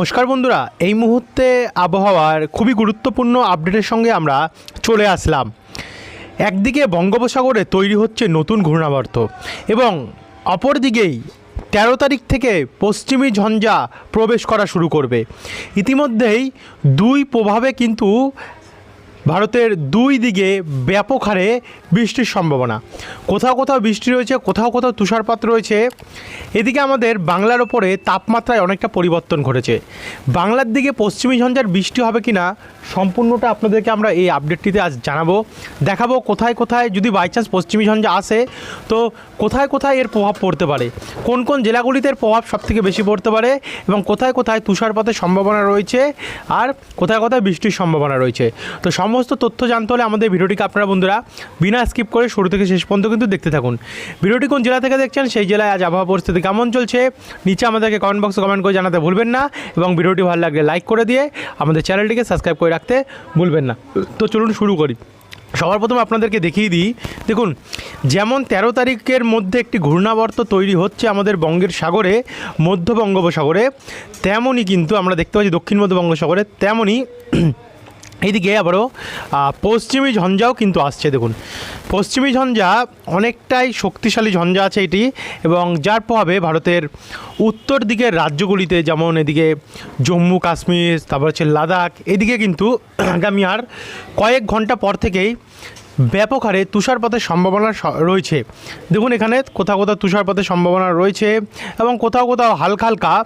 নমস্কার বন্ধুরা, এই মুহূর্তে আবহাওয়ার খুবই গুরুত্বপূর্ণ আপডেটের সঙ্গে আমরা চলে আসলাম। একদিকে বঙ্গোপসাগরে তৈরি হচ্ছে নতুন ঘূর্ণাবর্ত এবং অপরদিকেই তেরো তারিখ থেকে পশ্চিমী ঝঞ্ঝা প্রবেশ করা শুরু করবে। ইতিমধ্যেই দুই প্রভাবে কিন্তু ভারতের দুই দিকে ব্যাপক হারে বৃষ্টির সম্ভাবনা। কোথাও কোথাও বৃষ্টি রয়েছে, কোথাও কোথাও তুষারপাত রয়েছে। এদিকে আমাদের বাংলার ওপরে তাপমাত্রায় অনেকটা পরিবর্তন ঘটেছে। বাংলার দিকে পশ্চিমী ঝঞ্ঝার বৃষ্টি হবে কি না সম্পূর্ণটা আপনাদেরকে আমরা এই আপডেটটিতে আজ জানাব। দেখাবো কোথায় কোথায়, যদি বাই চান্স পশ্চিমী ঝঞ্ঝা আসে, তো কোথায় কোথায় এর প্রভাব পড়তে পারে? কোন কোন জেলাগুলিতে এর প্রভাব সবথেকে বেশি পড়তে পারে? এবং কোথায় কোথায় তুষারপাতের সম্ভাবনা রয়েছে? আর কোথায় কোথায় বৃষ্টির সম্ভাবনা রয়েছে? তো সমস্ত তথ্য জানতে হলে আমাদের ভিডিওটিকে আপনারা বন্ধুরা বিনা স্কিপ করে শুরু থেকে শেষ পর্যন্ত কিন্তু দেখতে থাকুন। ভিডিওটি কোন জেলা থেকে দেখছেন সেই জেলায় আজ আবহাওয়া পরিস্থিতি কেমন চলছে? নিচে আমাদেরকে কমেন্ট বক্সে কমেন্ট করে জানাতে ভুলবেন না এবং ভিডিওটি ভালো লাগলে লাইক করে দিয়ে আমাদের চ্যানেলটিকে সাবস্ক্রাইব করে রাখতে ভুলবেন না। তো চলুন শুরু করি। সবার প্রথমে আপনাদেরকে দেখিয়ে দিই। দেখুন, যেমন তেরো তারিখের মধ্যে একটি ঘূর্ণাবর্ত তৈরি হচ্ছে আমাদের বঙ্গের সাগরে, মধ্য বঙ্গোপসাগরে। তেমনই কিন্তু আমরা দেখতে পাচ্ছি দক্ষিণ মধ্য বঙ্গোপসাগরে, তেমনই এইদিকে আবারও পশ্চিমী ঝঞ্ঝাও কিন্তু আসছে, দেখুন। পশ্চিমী ঝঞ্ঝা অনেকটাই শক্তিশালী ঝঞ্ঝা আছে এটি এবং যার প্রভাবে ভারতের উত্তর দিকের রাজ্যগুলিতে যেমন এদিকে জম্মু, কাশ্মীর, তারপর হচ্ছে লাদাখ, এদিকে কিন্তু আগামী আর কয়েক ঘণ্টা পর থেকেই ব্যাপক হারে তুষারপাতের সম্ভাবনা রয়েছে। দেখুন এখানে কোথাও কোথাও তুষারপাতের সম্ভাবনা রয়েছে এবং কোথাও কোথাও হালকা হালকা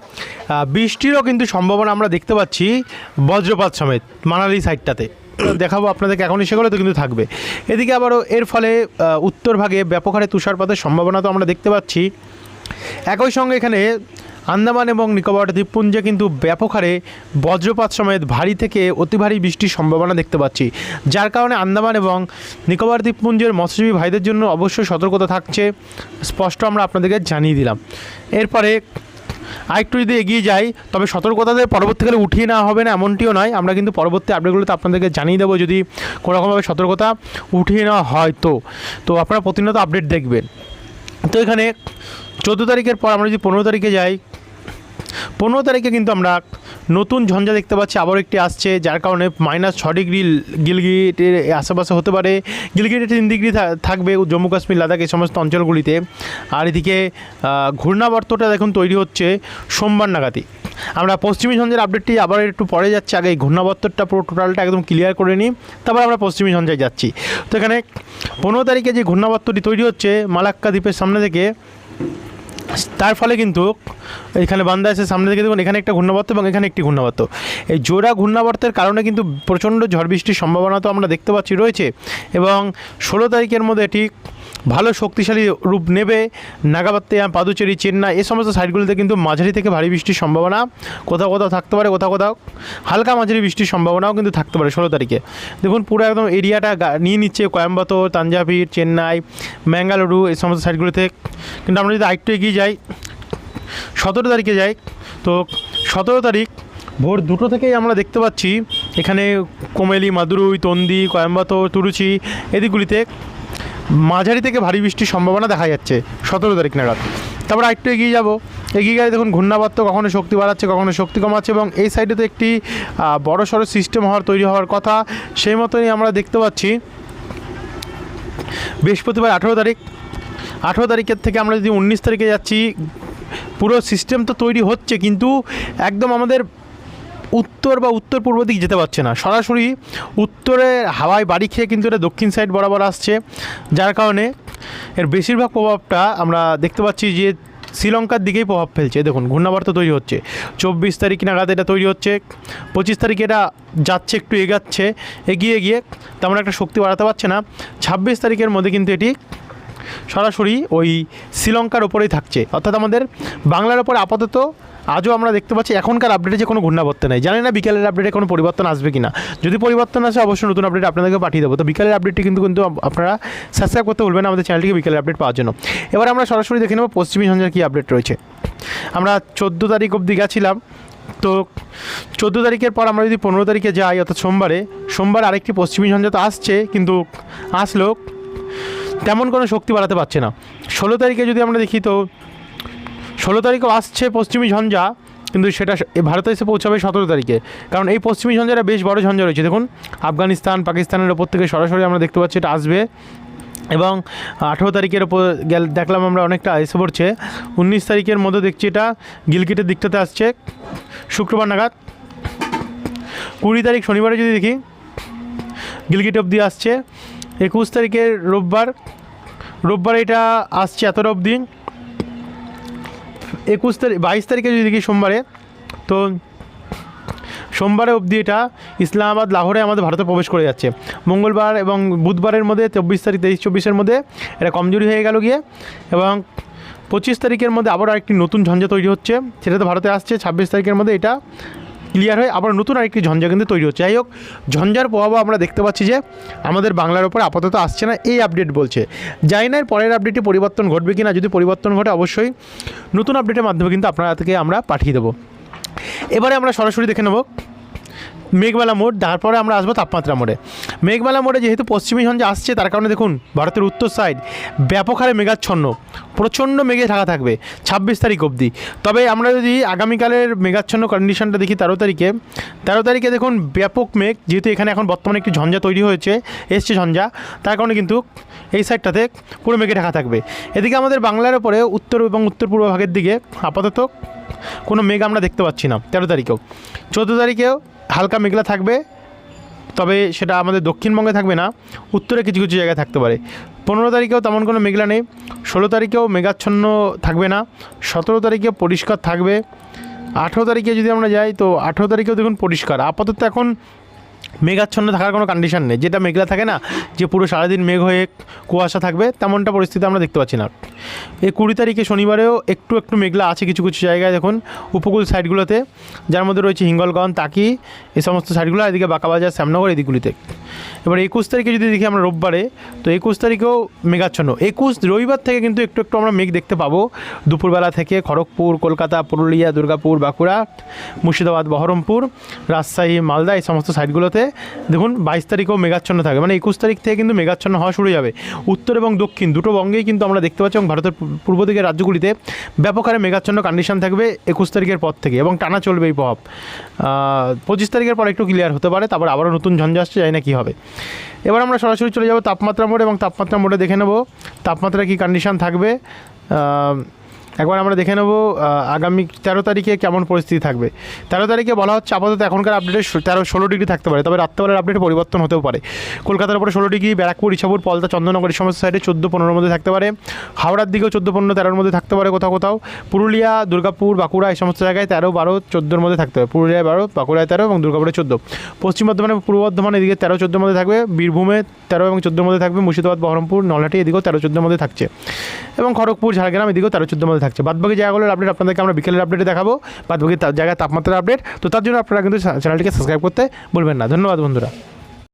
বৃষ্টিরও কিন্তু সম্ভাবনা আমরা দেখতে পাচ্ছি বজ্রপাত সমেত মানালি সাইডটাতে। দেখাবো আপনাদেরকে এখনই সেগুলো তো কিন্তু থাকবে। এদিকে আবারও এর ফলে আহ, উত্তর ভাগে ব্যাপক হারে তুষারপাতের সম্ভাবনা তো আমরা দেখতে পাচ্ছি। একই সঙ্গে এখানে আন্দামান এবং নিকোবর দ্বীপপুঞ্জে কিন্তু ব্যাপক হারে বজ্রপাত সমেত ভারী থেকে অতি ভারী বৃষ্টির সম্ভাবনা দেখতে পাচ্ছি। যার কারণে আন্দামান এবং নিকোবর দ্বীপপুঞ্জের মৎস্যজীবী ভাইদের জন্য অবশ্যই সতর্কতা থাকছে, স্পষ্ট আমরা আপনাদেরকে জানিয়ে দিলাম। এরপরে আরেকটু যদি এগিয়ে যাই, তবে সতর্কতাদের পরবর্তীকালে উঠিয়ে নেওয়া হবে না, এমনটিও নয়। আমরা কিন্তু পরবর্তী আপডেটগুলোতে আপনাদেরকে জানিয়ে দেবো যদি কোনোরকমভাবে সতর্কতা উঠিয়ে নেওয়া হয় তো। তো আপনারা প্রতিনিয়ত আপডেট দেখবেন। তো এখানে চোদ্দ তারিখের পর আমরা যদি পনেরো তারিখে যাই পনেরো তারিখে কিন্তু আমরা নতুন ঝঞ্ঝা দেখতে পাচ্ছি। আবার একটি আসছে, যার কারণে মাইনাস ছ ডিগ্রি গিলগিটের আশেপাশে হতে পারে। গিলগিটে তিন ডিগ্রি থাকবে জম্মু কাশ্মীর, লাদাখ এই সমস্ত অঞ্চলগুলিতে। আর এদিকে ঘূর্ণাবর্তটা দেখুন তৈরি হচ্ছে সোমবার নাগাতি আমরা পশ্চিমী ঝঞ্ঝার আপডেটটি আবার একটু পরে যাচ্ছি। আগে এই ঘূর্ণাবর্তরটা পুরো টোটালটা একদম ক্লিয়ার করে নিই, তারপর আমরা পশ্চিমী ঝঞ্ঝায় যাচ্ছি। তো এখানে পনেরো তারিখে যে ঘূর্ণাবর্তটি তৈরি হচ্ছে মালাক্কা দ্বীপের সামনে থেকে তার ফলে কিন্তু এখানে বান্দা আছে সামনে থেকে দেখুন, এখানে একটা ঘূর্ণাবর্ত এবং এখানে একটি ঘূর্ণাবর্ত। এই জোড়া ঘূর্ণাবর্তের কারণে কিন্তু প্রচণ্ড ঝড় বৃষ্টির সম্ভাবনা তো আমরা দেখতে পাচ্ছি রয়েছে এবং ষোলো তারিখের মধ্যে এটি ভালো শক্তিশালী রূপ নেবে নাগাবাত্তিয়া পাদুচেরি, চেন্নাই এই সমস্ত সাইডগুলিতে কিন্তু মাঝারি থেকে ভারী বৃষ্টির সম্ভাবনা কোথাও কোথাও থাকতে পারে, কোথাও কোথাও হালকা মাঝারি বৃষ্টির সম্ভাবনাও কিন্তু থাকতে পারে ষোলো তারিখে। দেখুন পুরো একদম এরিয়াটা নিয়ে নিচ্ছে কোয়েম্বাটোর, তাঞ্জাভির, চেন্নাই, ম্যাঙ্গালুরু এই সমস্ত সাইডগুলিতে কিন্তু আমরা যদি আরেকটু এগিয়ে যাই, সতেরো তারিখে যাই, তো সতেরো তারিখ ভোর দুটো থেকেই আমরা দেখতে পাচ্ছি, এখানে কোমেলি, মাদুরুই, তন্দি, কোয়েম্বাটোর, তুরুচি, এদিকগুলিতে মাঝারি থেকে ভারী বৃষ্টির সম্ভাবনা দেখা যাচ্ছে সতেরো তারিখ নাগাদ। তারপর আরেকটু এগিয়ে যাব। এগিয়ে গেলে দেখুন ঘূর্ণাবর্ত কখনো শক্তি বাড়াচ্ছে, কখনো শক্তি কমাচ্ছে এবং এই সাইডে তো একটি বড় সড়ো সিস্টেম হওয়ার, তৈরি হওয়ার কথা সেই মতনই আমরা দেখতে পাচ্ছি। বৃহস্পতিবার আঠেরো তারিখ, আঠেরো তারিখের থেকে আমরা যদি উনিশ তারিখে যাচ্ছি, পুরো সিস্টেম তো তৈরি হচ্ছে কিন্তু একদম আমাদের উত্তর বা উত্তর পূর্ব দিক যেতে পারছে না। সরাসরি উত্তরে হাওয়ায় বাড়ি খেয়ে কিন্তু এটা দক্ষিণ সাইড বরাবর আসছে। যার কারণে এর বেশিরভাগ প্রভাবটা আমরা দেখতে পাচ্ছি যে শ্রীলঙ্কার দিকেই প্রভাব ফেলছে। দেখুন, ঘূর্ণাবর্ত তৈরি হচ্ছে। চব্বিশ তারিখ নাগাদ এটা তৈরি হচ্ছে। পঁচিশ তারিখে এটা যাচ্ছে, একটু এগাচ্ছে। এগিয়ে গিয়ে তেমন একটা শক্তি বাড়াতে পারছে না। ছাব্বিশ তারিখের মধ্যে কিন্তু এটি সরাসরি ওই শ্রীলঙ্কার ওপরেই থাকছে। অর্থাৎ আমাদের বাংলার ওপর আপাতত আজও আমরা দেখতে পাচ্ছি এখনকার আপডেটে যে কোনো ঘূর্ণাবর্ত নেই। জানি না বিকেলের আপডেটে কোনো পরিবর্তন আসবে কি না যদি পরিবর্তন আসে, অবশ্যই নতুন আপডেট আপনাদেরকে পাঠিয়ে দেবো। তো বিকেলের আপডেটটি কিন্তু কিন্তু আপনারা সাবস্ক্রাইব করতে ভুলবেন আমাদের চ্যানেলটিকে বিকেলের আপডেট পাওয়ার জন্য। এবার আমরা সরাসরি দেখে নেব পশ্চিমী ঝঞ্ঝার কী আপডেট রয়েছে। আমরা চোদ্দ তারিখ অবধি গেছিলাম। তো চোদ্দ তারিখের পর আমরা যদি পনেরো তারিখে যাই, অর্থাৎ সোমবারে, সোমবার আরেকটি পশ্চিমী ঝঞ্ঝা তো আসছে, কিন্তু আসলো তেমন কোনো শক্তি বাড়াতে পারছে না। ষোলো তারিখে যদি আমরা দেখি, তো ষোলো তারিখেও আসছে পশ্চিমী ঝঞ্ঝা, কিন্তু সেটা ভারতে এসে পৌঁছাবে সতেরো তারিখে। কারণ এই পশ্চিমী ঝঞ্ঝাটা বেশ বড় ঝঞ্ঝা রয়েছে। দেখুন, আফগানিস্তান, পাকিস্তানের ওপর থেকে সরাসরি আমরা দেখতে পাচ্ছি এটা আসবে। এবং আঠেরো তারিখের ওপর গেল দেখলাম আমরা অনেকটা এসে পড়ছে। উনিশ তারিখের মধ্যে দেখছি এটা গিলকিটের দিকটাতে আসছে। শুক্রবার নাগাদ। কুড়ি তারিখ শনিবারে যদি দেখি, গিলগিট অবধি আসছে। একুশ তারিখের রোববার। রোববার এটা আসছে এতটা অবধি। একুশ তারিখ, বাইশ তারিখে যদি দেখি সোমবারে, তো সোমবারে অবধি এটা ইসলামাবাদ, লাহোরে আমাদের ভারতে প্রবেশ করে যাচ্ছে। মঙ্গলবার এবং বুধবারের মধ্যে, চব্বিশ তারিখ, তেইশ, চব্বিশের মধ্যে এটা কমজোরি হয়ে গেল গিয়ে এবং পঁচিশ তারিখের মধ্যে আবার আরেকটি নতুন ঝঞ্ঝা তৈরি হচ্ছে, সেটা তো ভারতে আসছে। ছাব্বিশ তারিখের মধ্যে এটা ক্লিয়ার হয়ে আবার নতুন আরেকটি ঝঞ্ঝা কিন্তু তৈরি হচ্ছে। যাই হোক, ঝঞ্ঝার প্রভাবও আমরা দেখতে পাচ্ছি যে আমাদের বাংলার ওপর আপাতত আসছে না, এই আপডেট বলছে। যাই না পরের আপডেটে পরিবর্তন ঘটবে কি না যদি পরিবর্তন ঘটে অবশ্যই নতুন আপডেটের মাধ্যমে কিন্তু আপনারা থেকে আমরা পাঠিয়ে দেবো। এবারে আমরা সরাসরি দেখে নেব মেঘবেলা মোড়, তারপরে আমরা আসব তাপমাত্রা মোড়ে। মেঘবেলা মোড়ে যেহেতু পশ্চিমী ঝঞ্ঝা আসছে, তার কারণে দেখুন, ভারতের উত্তর সাইড ব্যাপক হারে মেঘাচ্ছন্ন, প্রচণ্ড মেঘে ঢাকা থাকবে ছাব্বিশ তারিখ অবধি। তবে আমরা যদি আগামীকালের মেঘাচ্ছন্ন কন্ডিশনটা দেখি তেরো তারিখে তেরো তারিখে দেখুন ব্যাপক মেঘ, যেহেতু এখানে এখন বর্তমানে একটি ঝঞ্ঝা তৈরি হয়েছে, এসছে ঝঞ্ঝা, তার কারণে কিন্তু এই সাইডটাতে পুরো মেঘে ঢাকা থাকবে। এদিকে আমাদের বাংলার ওপরে উত্তর এবং উত্তর পূর্ব ভাগের দিকে আপাতত কোনো মেঘ আমরা দেখতে পাচ্ছি না, তেরো তারিখেও। চোদ্দ তারিখেও হালকা মেঘলা থাকবে তবে সেটা আমাদের দক্ষিণবঙ্গে থাকবে না, উত্তরে কিছু কিছু জায়গায় থাকতে পারে। পনেরো তারিখেও তেমন কোনো মেঘলা নেই, ষোলো তারিখেও মেঘাচ্ছন্ন থাকবে না, সতেরো তারিখে পরিষ্কার থাকবে। আঠেরো তারিখে যদি আমরা যাই, তো আঠেরো তারিখেও দেখুন পরিষ্কার। আপাতত এখন মেঘাচ্ছন্ন থাকার কোনো কন্ডিশন নেই। যেটা মেঘলা থাকে না, যে পুরো সারাদিন মেঘ হয়ে কুয়াশা থাকবে, তেমনটা পরিস্থিতি আমরা দেখতে পাচ্ছি না। এই কুড়ি তারিখে শনিবারেও একটু একটু মেঘলা আছে কিছু কিছু জায়গায়, দেখুন, উপকূল সাইডগুলোতে যার মধ্যে রয়েছে হিঙ্গলগঞ্জ তাকি এই সমস্ত সাইডগুলো এদিকে বাঁকাবাজার, শ্যামনগর এদিকগুলিতে এবার একুশ তারিখে যদি দেখি আমরা রোববারে, তো একুশ তারিখেও মেঘাচ্ছন্ন। একুশ রবিবার থেকে কিন্তু একটু একটু আমরা মেঘ দেখতে পাবো। দুপুরবেলা থেকে খড়গপুর, কলকাতা, পুরুলিয়া, দুর্গাপুর, বাঁকুড়া, মুর্শিদাবাদ, বহরমপুর, রাজশাহী, মালদা, এই সমস্ত সাইডগুলোতে দেখুন, বাইশ তারিখেও মেঘাচ্ছন্ন থাকে। মানে একুশ তারিখ থেকে কিন্তু মেঘাচ্ছন্ন হওয়া শুরু যাবে। উত্তর এবং দক্ষিণ দুটো বঙ্গেই কিন্তু আমরা দেখতে পাচ্ছি এবং ভারতের পূর্ব দিকের রাজ্যগুলিতে ব্যাপক হারে মেঘাচ্ছন্ন কন্ডিশন থাকবে একুশ তারিখের পর থেকে এবং টানা চলবে এই প্রভাব। পঁচিশ তারিখের পর একটু ক্লিয়ার হতে পারে, তারপর আবারও নতুন ঝঞ্ঝা আসছে, জানি না কী হবে। এবার আমরা সরাসরি চলে যাব তাপমাত্রা মোড়ে এবং তাপমাত্রা মোড়ে দেখে নেব তাপমাত্রা কী কন্ডিশন থাকবে। একবার আমরা দেখে নেব আগামী তেরো তারিখে কেমন পরিস্থিতি থাকবে। তেরো তারিখে বলা হচ্ছে আপাতত এখনকার আপডেটে তেরো, ষোলো ডিগ্রি থাকতে পারে, তবে রাত্রেবেলার আপডেটে পরিবর্তন হতেও পারে। কলকাতার উপরে ষোলো ডিগ্রি ব্যারাকপুর, ইছাপুর, পলতা, চন্দননগর এই সমস্ত সাইডে চোদ্দ, পনেরোর মধ্যে থাকতে পারে। হাওড়ার দিকেও চোদ্দ, পনেরো, তেরোর মধ্যে থাকতে পারে কোথাও কোথাও। পুরুলিয়া, দুর্গাপুর, বাঁকুড়া এই সমস্ত জায়গায় তেরো, বারো, চোদ্দোর মধ্যে থাকতে পারে। পুরুলিয়ায় বারো, বাঁকুড়ায় তেরো এবং দুর্গাপুরে চোদ্দ। পশ্চিম বর্ধমানে পূর্ব বর্ধমান এদিকে তেরো, চোদ্দোর মধ্যে থাকবে। বীরভূমে তেরো এবং চোদ্দোর মধ্যে থাকবে। মুর্শিদাবাদ, বহরমপুর, নলহাটি এদিকেও তেরো, চোদ্দোর মধ্যে থাকছে। এবং খড়গপুর, ঝাড়গ্রাম এদিকেও তেরো, চোদ্দোর মধ্যে থাকছে। বাদবাকি জায়গাগুলোর আপডেট আপনাদেরকে আমরা বিকেলের আপডেটে দেখাবো। বাদবাকি জায়গায় তাপমাত্রার আপডেট তো তার জন্য আপনারা কিন্তু চ্যানেলটিকে সাবস্ক্রাইব করতে বলবেন না। ধন্যবাদ বন্ধুরা।